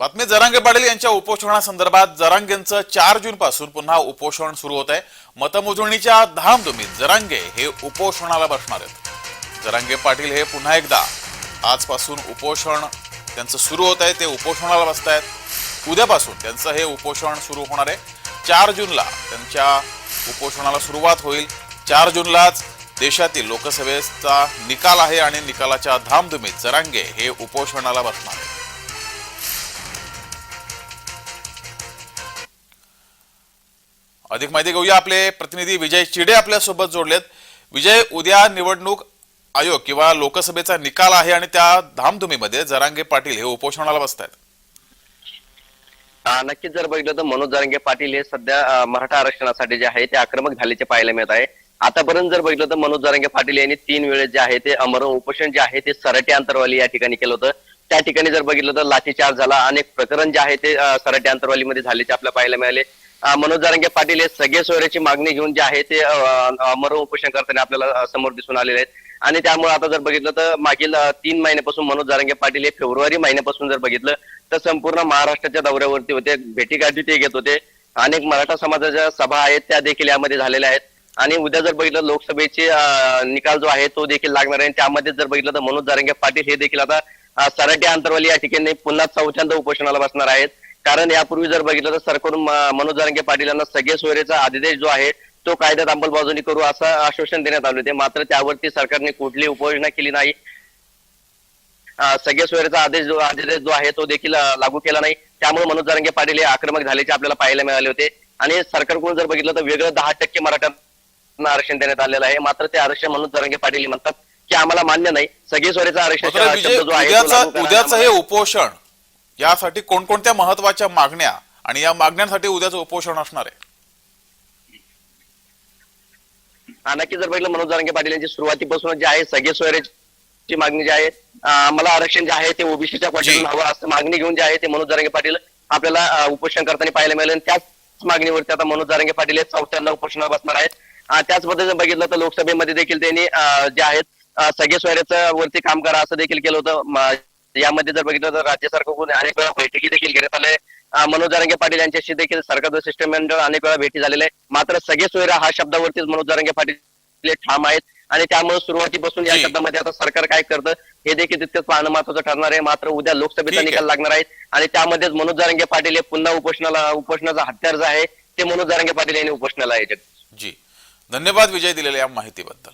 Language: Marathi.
बातमी जरांगे पाटील यांच्या उपोषणासंदर्भात जरांगेंचं चार जून पासून पुन्हा उपोषण सुरू होत आहे मतमोजणीच्या धामधुमीत जरांगे हे उपोषणाला बसणार आहेत. जरांगे पाटील हे पुन्हा एकदा आजपासून उपोषण त्यांचं सुरू होत आहे ते उपोषणाला बसत आहेत उद्यापासून त्यांचं हे उपोषण सुरू होणार आहे. चार जूनला त्यांच्या उपोषणाला सुरुवात होईल. चार जूनलाच देशातील लोकसभेचा निकाल आहे आणि निकालाच्या धामधुमीत जरांगे हे उपोषणाला बसणार आहे अधिक माहिती घेऊया आपले प्रतिनिधी विजय चिडे आपल्यासोबत जोडलेत. विजय उद्या निवडणूक आयोग किंवा लोकसभेचा निकाल आहे आणि त्या धामधुमीमध्ये जरांगे पाटील हे उपोषणाला बसत आहेत नक्कीच जर बघितलं तर मनोज जारंगे पाटील हे सध्या मराठा आरक्षणासाठी जे आहे ते आक्रमक झाल्याचे पाहायला मिळत आहे. आतापर्यंत जर बघितलं तर मनोज जारंगे पाटील यांनी तीन वेळेस जे आहे ते अमरण उपोषण जे आहे ते सरटे अंतरवाली या ठिकाणी केलं होतं. त्या ठिकाणी जर बघितलं तर लाठीचार्ज झाला. अनेक प्रकरण जे आहे ते अं, सरटे अंतरवालीमध्ये झाल्याचे आपल्याला पाहायला मिळाले. मनोज जारंगे पाटील हे सगळे सोयऱ्याची मागणी घेऊन जे आहे ते अं, अमर उपोषण करताना आपल्याला समोर दिसून आलेले आहेत. आणि त्यामुळे आता जर बघितलं तर मागील तीन महिन्यापासून मनोज जारंगे पाटील हे फेब्रुवारी महिन्यापासून जर बघितलं तर संपूर्ण महाराष्ट्राच्या दौऱ्यावरती होते भेटीगाठी ते घेत होते. अनेक मराठा समाजाच्या सभा आहेत त्या देखील यामध्ये झालेल्या आहेत. आणि उद्या जर बघितलं लोकसभेचे निकाल जो आहे तो देखील लागणार आहे. आणि त्यामध्ये जर बघितलं तर मनोज जारंगे पाटील हे देखील आता अं, सराटी अंतरवाली या ठिकाणी पुन्हा चौथ्यांदा उपोषणाला बसणार आहेत. कारण यापूर्वी जर बघितलं तर सरकडून मनोज जारंगे पाटील यांना सगळे सोयरेचा आदेश जो आहे तो कायद्यात अंमलबजावणी करू असं आश्वासन देण्यात आले होते. मात्र त्यावरती सरकारने कुठलीही उपाययोजना केली नाही. सगळे सोयरेचा आदेश जो आदेश जो आहे तो देखील लागू केला नाही. त्यामुळे मनोज जारंगे पाटील हे आक्रमक झाल्याचे आपल्याला पाहायला मिळाले होते. आणि सरकारकडून जर बघितलं तर वेगळं दहा टक्के मराठ्यांना आरक्षण देण्यात आलेलं आहे. मात्र ते आरक्षण मनोज जारंगे पाटील म्हणतात की आम्हाला मान्य नाही. सगळे सोयरेचा आरक्षण उद्याचं हे उपोषण यासाठी कोणकोणत्या महत्त्वाच्या मागण्या आणि या मागण्यांसाठी उद्याचं उपोषण असणार आहे? नक्की जर बघितलं मनोज जारंगे पाटील यांची सुरुवातीपासून जे आहे सगळे सोयरेची मागणी जी आहे मला आरक्षण जे आहे ते ओबीसीच्या. कोट्यातून हवं असं मागणी घेऊन जे आहे ते मनोज जारंगे पाटील आपल्याला उपोषण करताना पाहायला मिळालं. आणि त्याच मागणीवरती आता मनोज जारंगे पाटील हे चौथ्यांदा उपोषणाला बसणार आहेत. त्याच पद्धतीने बघितलं तर लोकसभेमध्ये देखील त्यांनी जे आहेत सगळे सोयऱ्याचं वरती काम करा असं देखील केलं होतं. यामध्ये जर बघितलं तर राज्य सरकारकडून अनेक वेळा बैठकी देखील घेण्यात आल्या अं, मनोज जारंगे पाटील यांच्याशी देखील सरकारचं शिष्टमंडळ अनेक वेळा भेटी झालेले मात्र सगळे सोयरा हा शब्दावरतीच मनोज जारंगे पाटील ठाम आहेत. आणि त्यामुळे सुरुवातीपासून या. शब्दामध्ये आता सरकार काय करतं हे देखील तितकंच पाहणं महत्वाचं ठरणार आहे. मात्र उद्या लोकसभेचा. निकाल लागणार आहे. आणि त्यामध्येच मनोज जारंगे पाटील हे पुन्हा उपोषणाला उपोषणाचा हत्यार जे आहे ते मनोज जारंगे पाटील यांनी उपोषणाला आहे. जी. धन्यवाद विजय दिलेल्या या माहितीबद्दल.